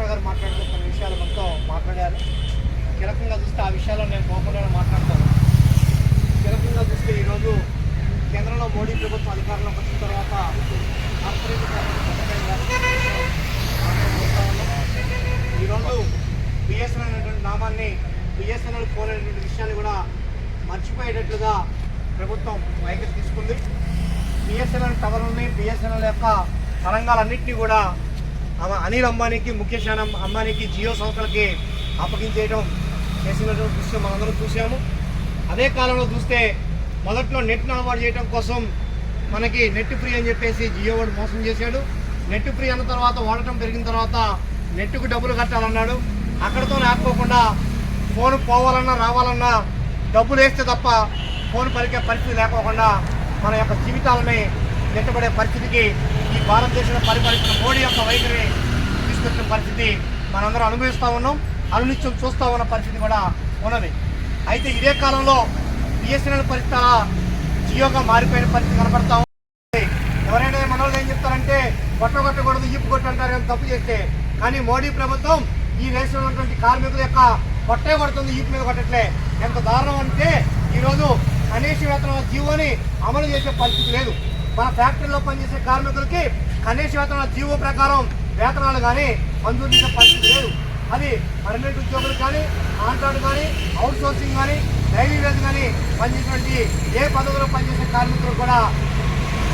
సర్వేశ్వర గారు మాట్లాడుతూ కొన్ని విషయాలు మనతో మాట్లాడారు. కీలకంగా చూస్తే ఆ విషయాల్లో నేను కోపంగా మాట్లాడతాను. కీలకంగా చూస్తే ఈరోజు కేంద్రంలో మోడీ ప్రభుత్వం అధికారంలోకి వచ్చిన తర్వాత ఈరోజు బిఎస్ఎన్ఎల్ అనేటువంటి నామాన్ని బిఎస్ఎన్ఎల్ ఫోన్ అనేటువంటి విషయాన్ని కూడా మర్చిపోయేటట్లుగా ప్రభుత్వం వైఖరి తీసుకుంది. బిఎస్ఎన్ఎల్ టవర్ని బిఎస్ఎన్ఎల్ యొక్క తరంగాలన్నింటినీ కూడా అనిల్ అంబానీకి ముఖేష్ అంబానీకి జియో సంస్థలకి అప్పగించేయడం చేసినటువంటి దృశ్యం మనందరం చూసాము అదే కాలంలో చూస్తే మొదట్లో నెట్ను అలవాటు చేయడం కోసం మనకి నెట్ ఫ్రీ అని చెప్పేసి జియో వాడు మోసం చేశాడు. నెట్ ఫ్రీ అన్న తర్వాత వాడటం పెరిగిన తర్వాత నెట్కు డబ్బులు కట్టాలన్నాడు. అక్కడితో ఆపుకోకుండా ఫోన్ పోవాలన్నా రావాలన్నా డబ్బులు వేస్తే తప్ప ఫోన్ పలికే పరిస్థితి లేకోకుండా మన యొక్క జీవితాలని నెట్టబడే పరిస్థితికి ఈ భారతదేశంలో పరిపాలించిన మోడీ యొక్క వైఖరి తీసుకొచ్చిన పరిస్థితి మనందరం అనుభవిస్తూ ఉన్నాం అనునిత్యం చూస్తూ ఉన్న పరిస్థితి కూడా ఉన్నది. అయితే ఇదే కాలంలో బిఎస్ఎన్ఎల్ పరిస్థితి జియోగా మారిపోయిన పరిస్థితి కనబడతా ఉంది. ఎవరైనా మన ఏం చెప్తారంటే కొట్ట కొట్టకూడదు ఈపు కొట్టు కానీ తప్పు చేస్తే కానీ మోడీ ప్రభుత్వం ఈ దేశంలో ఉన్నటువంటి కార్మికుల యొక్క కొట్టే కొడుతుంది ఈపు మీద కొట్టట్లే. ఎంత దారుణం అంటే ఈరోజు కనీస వేతన జీవోని అమలు చేసే పరిస్థితి లేదు. మన ఫ్యాక్టరీలో పనిచేసే కార్మికులకి కనీస వేతన జీవో ప్రకారం వేతనాలు కానీ మంజూరు చేసే పరిస్థితి లేదు. అది పర్మనెంట్ ఉద్యోగులు కానీ కాంట్రాక్ట్ కానీ అవుట్ సోర్సింగ్ కానీ డైలీ వేజ్ కానీ పనిచేసినటువంటి ఏ పదవిలో పనిచేసే కార్మికులు కూడా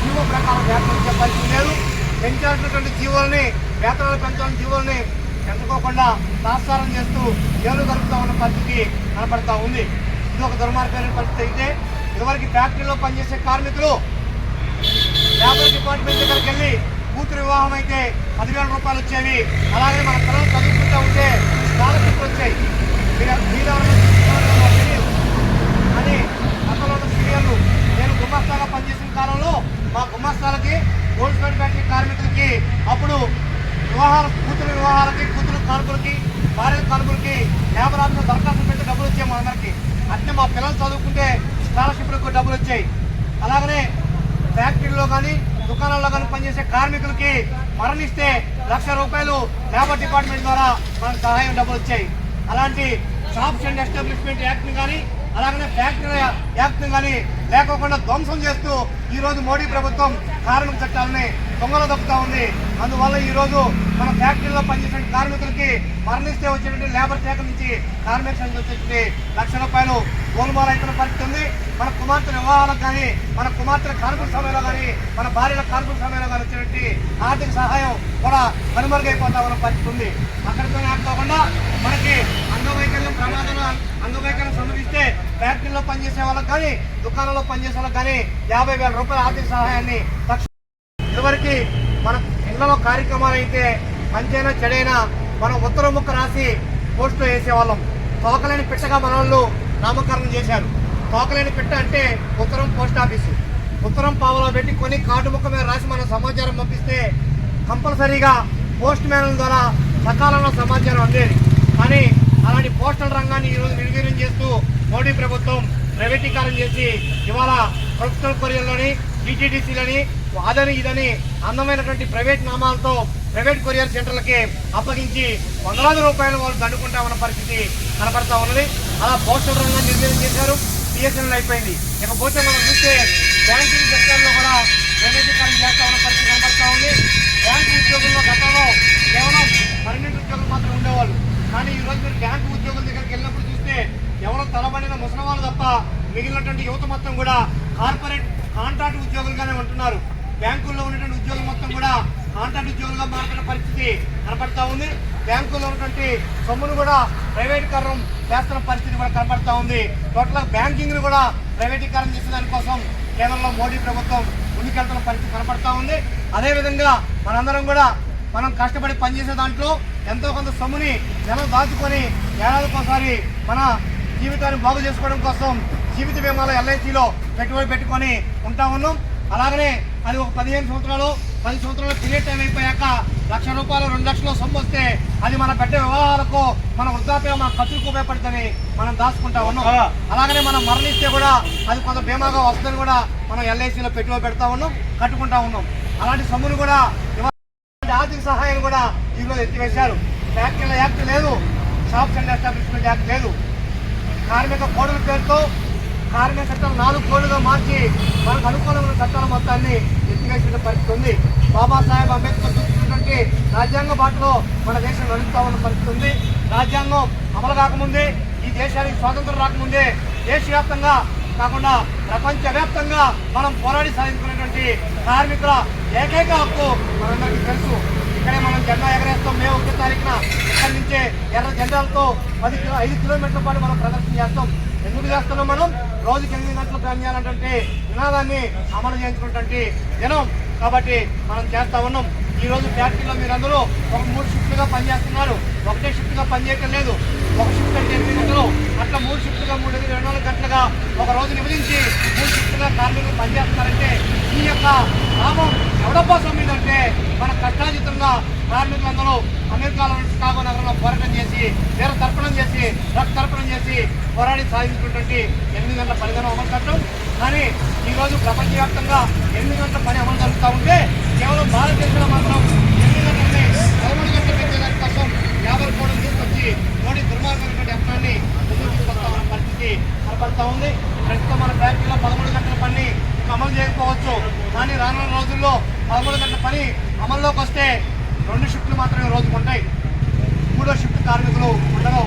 జీవో ప్రకారం వేతనం ఇచ్చే పరిస్థితి లేదు. పెంచాల్సినటువంటి జీవోల్ని వేతనాలు పెంచాలని జీవోల్ని పెంచుకోకుండా తాత్సారం చేస్తూ ఏలు కలుపుతా ఉన్న పరిస్థితి కనపడతా ఉంది. ఇది ఒక దుర్మార్గమైన పరిస్థితి అయితే ఇదివరకు ఫ్యాక్టరీలో పనిచేసే కార్మికులు లేబర్ డిపార్ట్మెంట్ దగ్గరికి వెళ్ళి కూతురు వివాహం అయితే పదివేల రూపాయలు వచ్చేవి. అలాగే మన పిల్లలు చదువుకుంటూ ఉంటే స్కాలర్షిప్ వచ్చాయి. మీరు తెలియదు. అని గతంలో ఉన్న సీనియర్లు నేను గుమ్మస్తాగా పనిచేసిన కాలంలో మా గుమ్మస్తాలకి గోల్డ్ స్పెడ్ ఫ్యాక్టరీ కార్మికులకి అప్పుడు వివాహాల కూతురు వివాహాలకి కూతురు కార్మికులకి భార్య కార్మికులకి లేబర్ ఆఫీస్ దరఖాస్తు పెట్టి డబ్బులు వచ్చాయి మా అందరికి. అంటే మా పిల్లలు చదువుకుంటే స్కాలర్షిప్లకు డబ్బులు వచ్చాయి. అలాగనే ఫ్యాక్టరీలో కానీ దుకాణాల్లో కానీ పనిచేసే కార్మికులకి మరణిస్తే లక్ష రూపాయలు లేబర్ డిపార్ట్మెంట్ ద్వారా మనకు సహాయం డబ్బులు వచ్చాయి. అలాంటి షాప్స్ అండ్ ఎస్టాబ్లిష్మెంట్ యాక్ట్ని కానీ అలాగనే ఫ్యాక్టరీ యాక్ట్ని కానీ లేకోకుండా ధ్వంసం చేస్తూ ఈరోజు మోడీ ప్రభుత్వం కార్మిక చట్టాలని దొంగలు దొక్కుతా ఉంది. అందువల్ల ఈరోజు మన ఫ్యాక్టరీలో పనిచేసిన కార్మికులకి మరణిస్తే వచ్చేటువంటి లేబర్ శాఖ నుంచి కార్మిక సంఘ వచ్చేటువంటి లక్ష రూపాయలు గోల్మాల అయిపోయిన పరిస్థితి ఉంది. మన కుమార్తె వివాహాలకు కానీ మన కుమార్తెల కార్మికుల సమయంలో కానీ మన భార్యల కార్మిక సమయంలో కానీ వచ్చేటువంటి ఆర్థిక సహాయం కూడా కనుమరుగైపోతా ఉన్న పరిస్థితి ఉంది. అక్కడితోనే ఆడుకోకుండా మనకి అంగవైకల్యం ప్రమాదంలో అంగవైకల్యం ఫ్యాక్టరీలో పనిచేసే వాళ్ళకి కానీ దుకాణంలో పనిచేసే వాళ్ళకి కానీ యాభై వేల రూపాయల ఆర్థిక సహాయాన్ని తక్షణం ఇదివరకు మన ఇళ్ళలో కార్యక్రమాలు అయితే మంచైనా చెడైనా మనం ఉత్తరం ముక్క రాసి పోస్టులో వేసేవాళ్ళం. తోకలేని పిట్టగా మన వాళ్ళు నామకరణం చేశారు. తోకలేని పిట్ట అంటే ఉత్తరం పోస్ట్ ఆఫీసు. ఉత్తరం పావలో పెట్టి కొని కార్డు ముక్క మీద రాసి మనం సమాచారం పంపిస్తే కంపల్సరీగా పోస్ట్ మ్యాన్ల ద్వారా సకాలంలో సమాచారం అందేది. కానీ అలాంటి పోస్టల్ రంగాన్ని ఈరోజు నిర్వీర్యం చేస్తూ మోడీ ప్రభుత్వం ప్రైవేటీకరణ చేసి ఇవాళ ప్రొఫెషనల్ కొరియర్లని టీటీడీసీలని అదని ఇదని అందమైనటువంటి ప్రైవేట్ నామాలతో ప్రైవేట్ కొరియర్ సెంటర్లకి అప్పగించి వందలాది రూపాయలు వాళ్ళు దండుకుంటా ఉన్న పరిస్థితి కనపడతా ఉన్నది. అలా పోస్టల్ రంగాన్ని నిర్వీర్యం చేశారు. బిఎస్ఎన్ఎల్ అయిపోయింది. ఇకపోతే మనం చూస్తే బ్యాంకింగ్ సెక్టర్లో కూడా ప్రైవేటీకరణ చేస్తా ఉన్న పరిస్థితి కనపడతా ఉంది. బ్యాంకు ఉద్యోగుల్లో గతంలో కేవలం పన్నెండు ఉద్యోగులు మాత్రం ఉండేవాళ్ళు. కానీ ఈ రోజు మీరు బ్యాంకు ఉద్యోగుల దగ్గరికి వెళ్ళినప్పుడు చూస్తే ఎవరో తలబడిన ముసలి వాళ్ళు తప్ప మిగిలినటువంటి యువత మొత్తం కూడా కార్పొరేట్ కాంట్రాక్ట్ ఉద్యోగులుగానే ఉంటున్నారు. బ్యాంకుల్లో ఉన్నటువంటి ఉద్యోగులు మొత్తం కూడా కాంట్రాక్ట్ ఉద్యోగులుగా మారుతున్న పరిస్థితి కనపడతా ఉంది. బ్యాంకుల్లో ఉన్నటువంటి సొమ్మును కూడా ప్రైవేటీకరణం చేస్తున్న పరిస్థితి కూడా కనపడతా ఉంది. టోటల్ బ్యాంకింగ్ను కూడా ప్రైవేటీకరణ చేసే దానికోసం కేంద్రంలో మోడీ ప్రభుత్వం ముందుకెళ్తున్న పరిస్థితి కనపడతా ఉంది. అదేవిధంగా మనందరం కూడా మనం కష్టపడి పనిచేసే దాంట్లో ఎంతో కొంత సొమ్ముని నెల దాచుకొని ఏడాదికోసారి మన జీవితాన్ని బాగు చేసుకోవడం కోసం జీవిత బీమాలో ఎల్ఐసిలో పెట్టుబడి పెట్టుకొని ఉంటా ఉన్నాం. అలాగనే అది ఒక పదిహేను సంవత్సరాలు పది సంవత్సరాలు పీరియడ్ టైం అయిపోయాక లక్ష రూపాయలు రెండు లక్షలు సొమ్ము వస్తే అది మన బిడ్డ వివాహాలకు మన వృద్ధాప్యం మన ఖర్చులకు ఉపయోగపడుతుంది. మనం దాచుకుంటా ఉన్నాం. అలాగనే మనం మరణిస్తే కూడా అది కొంత బీమాగా వస్తుందని కూడా మనం ఎల్ఐసిలో పెట్టుబడి పెడతా ఉన్నాం కట్టుకుంటా ఉన్నాం. అలాంటి సొమ్మును కూడా ఆర్థిక సహాయం కూడా ఈరోజు ఎత్తివేశారు. ఫ్యాక్టరీల యాక్ట్ లేదు. షాప్స్ అండ్ ఎస్టాబ్లిష్మెంట్ యాక్ట్ లేదు. కార్మిక కోడుల పేరుతో కార్మిక చట్టం నాలుగు కోడుగా మార్చి మనకు అనుకూలమైన చట్టాల మొత్తాన్ని ఎత్తివేసిన పరిస్థితి ఉంది. బాబాసాహెబ్ అంబేద్కర్ సూచించినటువంటి రాజ్యాంగ బాటలో మన దేశం నడుస్తూ ఉన్న పరిస్థితి ఉంది. రాజ్యాంగం అమలు కాకముందే ఈ దేశానికి స్వాతంత్రం రాకముందే దేశవ్యాప్తంగా కాకుండా ప్రపంచవ్యాప్తంగా మనం పోరాడి సాధించుకున్నటువంటి కార్మికుల ఏకైక హక్కు మనందరికీ తెలుసు. ఇక్కడే మనం జెండా ఎగరేస్తాం. మే ఒకటో తారీఖున ఇక్కడి నుంచే ఎర్ర జెండాలతో పది కిలో ఐదు కిలోమీటర్ల పాటు మనం ప్రదర్శన చేస్తాం. ఎందుకు చేస్తున్నాం మనం? రోజుకి ఎనిమిది గంటలు పని చేయాలంటే నినాదాన్ని అమలు చేయించుకున్నటువంటి దినం కాబట్టి మనం చేస్తా ఉన్నాం. ఈ రోజు ఫ్యాక్టరీలో మీరందరూ ఒక మూడు షిఫ్ట్లుగా పనిచేస్తున్నారు. ఒకటే షిఫ్ట్గా పనిచేయటం లేదు. ఒక షిఫ్ట్ అంటే ఎనిమిది గంటలు. అట్లా మూడు షిఫ్ట్గా మూడు రెండు నాలుగు గంటలుగా ఒక రోజు నిమిదించి మూడు షిఫ్ట్గా కార్మికులు పనిచేస్తున్నారంటే ఈ యొక్క లాభం ఎవడబ్బా మీదంటే మన కష్టాజితంగా కార్మికులందరూ అమెరికాలో చికాగో నగరంలో పోరాటం చేసి వీర తర్పణం చేసి రక్త తర్పణం చేసి పోరాడి సాధించుకున్నటువంటి ఎనిమిది గంటల పనిదినం అమలు కట్టడం కానీ ఈరోజు ప్రపంచవ్యాప్తంగా ఎనిమిది గంటల పని అమలు జరుగుతూ ఉంటే కేవలం భారతదేశం మాత్రం ఎనిమిది గంటలని పదమూడు గంటలు పెంచేదాని కోసం యాభై కోట్లు తీసుకొచ్చి మోడీ దుర్మార్గమైనటువంటి యత్నాన్ని ముందుకు తీసుకొస్తా ఉన్న పరిస్థితి కనపడతా ఉంది ప్రస్తుతం మన ఫ్యాక్టరీలో పదమూడు గంటల పని ఇంకా అమలు చేయకపోవచ్చు కానీ రానున్న రోజుల్లో పదమూడు గంటల పని అమల్లోకి వస్తే రెండు షిఫ్ట్లు మాత్రమే రోజుకుంటాయి మూడో షిఫ్ట్ కార్మికులు ఉండరు.